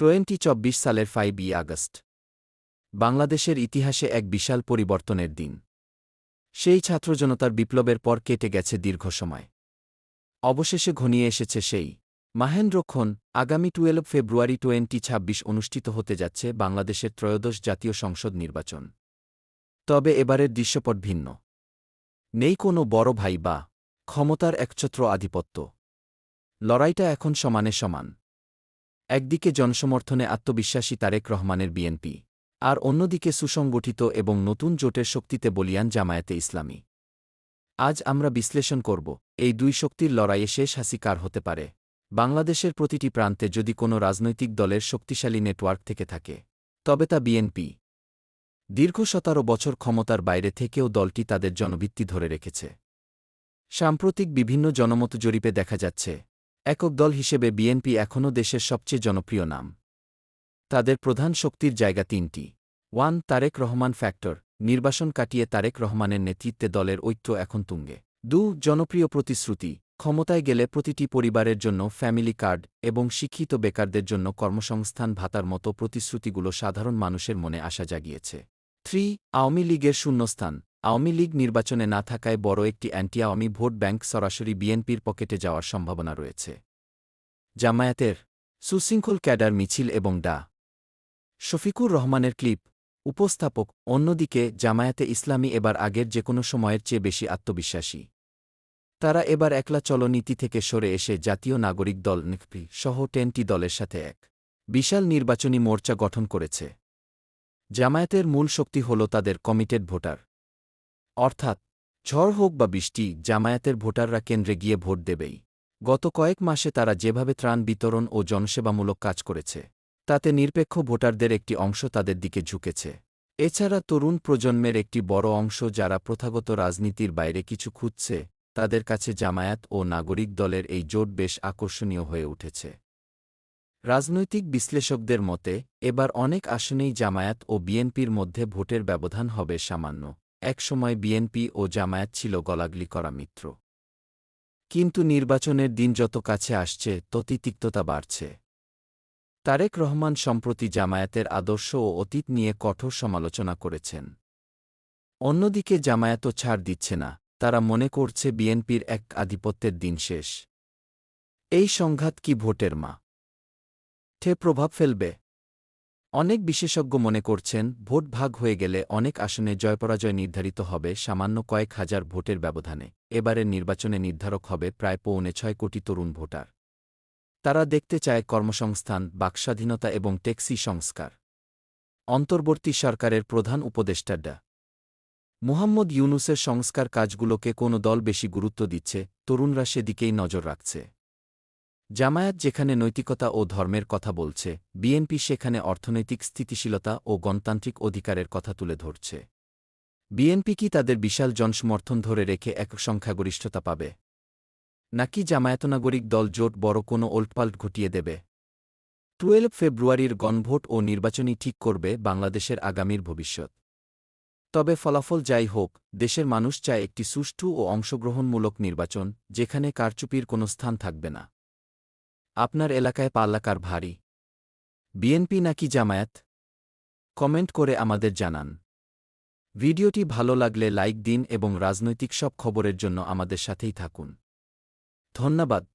Twenty চব্বিশ সালের five ই August. বাংলাদেশের ইতিহাসে এক বিশাল পরিবর্তনের দিন। সেই ছাত্রজনতার বিপ্লবের পর কেটে গেছে দীর্ঘ সময়। অবশেষে ঘনিয়ে এসেছে সেই মাহেন্দ্রক্ষণ আগামী টুয়েলভ ফেব্রুয়ারি টোয়েন্টি ছাব্বিশ অনুষ্ঠিত হতে যাচ্ছে বাংলাদেশের ত্রয়োদশ জাতীয় সংসদ নির্বাচন। তবে এবারের দৃশ্যপট ভিন্ন। নেই কোনো বড় ভাই বা ক্ষমতার একছত্র আধিপত্য। লড়াইটা এখন সমানে সমান। একদিকে জনসমর্থনে আত্মবিশ্বাসী তারেক রহমানের বিএনপি, আর অন্যদিকে সুসংগঠিত এবং নতুন জোটের শক্তিতে বলিয়ান জামায়াতে ইসলামী। আজ আমরা বিশ্লেষণ করব, এই দুই শক্তির লড়াইয়ে শেষ হাসি কার হতে পারে? বাংলাদেশের প্রতিটি প্রান্তে যদি কোনো রাজনৈতিক দলের শক্তিশালী নেটওয়ার্ক থেকে থাকে, তবে তা বিএনপি। দীর্ঘ সতেরো বছর ক্ষমতার বাইরে থেকেও দলটি তাদের জনভিত্তি ধরে রেখেছে। সাম্প্রতিক বিভিন্ন জনমত জরিপে দেখা যাচ্ছে একক দল হিসেবে বিএনপি এখনও দেশের সবচেয়ে জনপ্রিয় নাম। তাদের প্রধান শক্তির জায়গা তিনটি। ওয়ান, তারেক রহমান ফ্যাক্টর, নির্বাসন কাটিয়ে তারেক রহমানের নেতৃত্বে দলের ঐক্য এখন তুঙ্গে। দু, জনপ্রিয় প্রতিশ্রুতি, ক্ষমতায় গেলে প্রতিটি পরিবারের জন্য ফ্যামিলি কার্ড এবং শিক্ষিত বেকারদের জন্য কর্মসংস্থান ভাতার মতো প্রতিশ্রুতিগুলো সাধারণ মানুষের মনে আশা জাগিয়েছে। থ্রি, আওয়ামী লীগের শূন্যস্থান আওয়ামী লীগ নির্বাচনে না থাকায় বড় একটি অ্যান্টি আওয়ামী ভোট ব্যাংক সরাসরি বিএনপির পকেটে যাওয়ার সম্ভাবনা রয়েছে। জামায়াতের সুশৃঙ্খল ক্যাডার মিছিল এবং ডা। শফিকুর রহমানের ক্লিপ, উপস্থাপক, অন্যদিকে জামায়াতে ইসলামী এবার আগের যে কোনো সময়ের চেয়ে বেশি আত্মবিশ্বাসী। তারা এবার একলা চলনীতি থেকে সরে এসে জাতীয় নাগরিক দল নিকপি সহ টেনটি দলের সাথে এক বিশাল নির্বাচনী মোর্চা গঠন করেছে। জামায়াতের মূল শক্তি হল তাদের কমিটেড ভোটার। অর্থাৎ, ঝড় হোক বা বৃষ্টি, জামায়াতের ভোটাররা কেন্দ্রে গিয়ে ভোট দেবেই। গত কয়েক মাসে তারা যেভাবে ত্রাণ বিতরণ ও জনসেবামূলক কাজ করেছে, তাতে নিরপেক্ষ ভোটারদের একটি অংশ তাদের দিকে ঝুঁকেছে। এছাড়া তরুণ প্রজন্মের একটি বড় অংশ যারা প্রথাগত রাজনীতির বাইরে কিছু খুঁজছে, তাদের কাছে জামায়াত ও নাগরিক দলের এই জোট বেশ আকর্ষণীয় হয়ে উঠেছে। রাজনৈতিক বিশ্লেষকদের মতে, এবার অনেক আসনেই জামায়াত ও বিএনপির মধ্যে ভোটের ব্যবধান হবে সামান্য। একসময় বিএনপি ও জামায়াত ছিল গলাগলি করা মিত্র। কিন্তু নির্বাচনের দিন যত কাছে আসছে ততি তিক্ততা বাড়ছে। তারেক রহমান সম্প্রতি জামায়াতের আদর্শ ও অতীত নিয়ে কঠোর সমালোচনা করেছেন। অন্যদিকে জামায়াতও ছাড় দিচ্ছে না, তারা মনে করছে বিএনপির এক আধিপত্যের দিন শেষ। এই সংঘাত কি ভোটের মা? ঠে প্রভাব ফেলবে। অনেক বিশেষজ্ঞ মনে করছেন, ভোট ভাগ হয়ে গেলে অনেক আসনে জয়পরাজয় নির্ধারিত হবে সামান্য কয়েক হাজার ভোটের ব্যবধানে। এবারের নির্বাচনে নির্ধারক হবে প্রায় পৌনে ছয় কোটি তরুণ ভোটার। তারা দেখতে চায় কর্মসংস্থান, বাকস্বাধীনতা এবং ট্যাক্সি সংস্কার। অন্তর্বর্তী সরকারের প্রধান উপদেষ্টা ডা। মুহাম্মদ ইউনুসের সংস্কার কাজগুলোকে কোনো দল বেশি গুরুত্ব দিচ্ছে, তরুণরা সেদিকেই নজর রাখছে। জামায়াত যেখানে নৈতিকতা ও ধর্মের কথা বলছে, বিএনপি সেখানে অর্থনৈতিক স্থিতিশীলতা ও গণতান্ত্রিক অধিকারের কথা তুলে ধরছে। বিএনপি কি তাদের বিশাল জনসমর্থন ধরে রেখে এক সংখ্যাগরিষ্ঠতা পাবে? নাকি জামায়াতনাগরিক দল জোট বড় কোনো ওল্টপাল্ট ঘটিয়ে দেবে? টুয়েলভ ফেব্রুয়ারির গণভোট ও নির্বাচনী ঠিক করবে বাংলাদেশের আগামীর ভবিষ্যৎ। তবে ফলাফল যাই হোক, দেশের মানুষ চায় একটি সুষ্ঠু ও অংশগ্রহণমূলক নির্বাচন, যেখানে কারচুপির কোনো স্থান থাকবে না। আপনার এলাকায় পাল্লাকার ভারী। বিএনপি নাকি জামায়াত? কমেন্ট করে আমাদের জানান। ভিডিওটি ভালো লাগলে লাইক দিন এবং রাজনৈতিক সব খবরের জন্য আমাদের সাথেই থাকুন। ধন্যবাদ।